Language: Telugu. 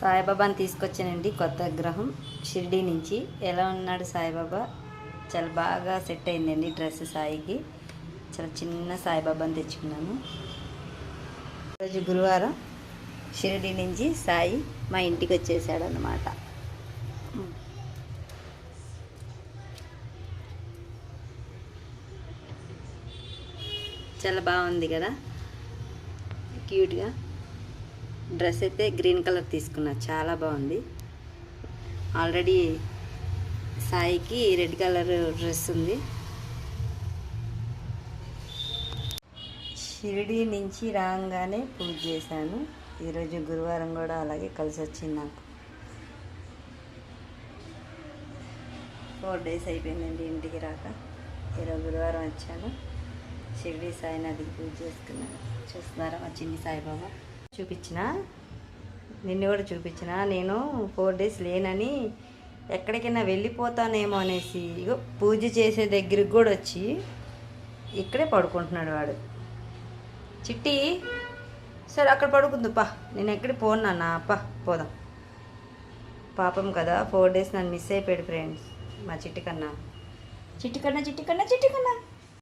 సాయిబాబాని తీసుకొచ్చానండి కొత్త గ్రహం షిరిడీ నుంచి. ఎలా ఉన్నాడు సాయిబాబా? చాలా బాగా సెట్ అయిందండి డ్రెస్ సాయికి. చాలా చిన్న సాయిబాబాని తెచ్చుకున్నాను. ఈరోజు గురువారం షిరిడి నుంచి సాయి మా ఇంటికి వచ్చేసాడు అనమాట చాలా బాగుంది కదా? క్యూట్గా డ్రెస్ అయితే గ్రీన్ కలర్ తీసుకున్నా. చాలా బాగుంది. ఆల్రెడీ సాయికి రెడ్ కలర్ డ్రెస్ ఉంది. షిరిడి నుంచి రాగానే పూజ చేశాను. ఈరోజు గురువారం కూడా అలాగే కలిసి వచ్చింది నాకు. ఫోర్ డేస్ అయిపోయిందండి ఇంటికి రాక. ఈరోజు గురువారం వచ్చాను. షిరిడి సాయినాథ్కి పూజ చేసుకున్నాను. చూస్తున్నారా మా చిన్ని సాయిబాబా? చూపించిన. నిన్ను కూడా చూపించిన. నేను ఫోర్ డేస్ లేనని ఎక్కడికైనా వెళ్ళిపోతానేమో అనేసి ఇగో పూజ చేసే దగ్గరికి కూడా వచ్చి ఇక్కడే పడుకుంటున్నాడు వాడు. చిట్టి సరే అక్కడ పడుకుందు పా. నేను ఎక్కడికి పోను నాన్న. పా పోదాం. పాపం కదా ఫోర్ డేస్ నన్ను మిస్ అయిపోయాడు ఫ్రెండ్స్ మా చిట్టి కన్నా. చిట్టి కన్నా చిట్టి కన్నా చిట్టి కన్నా.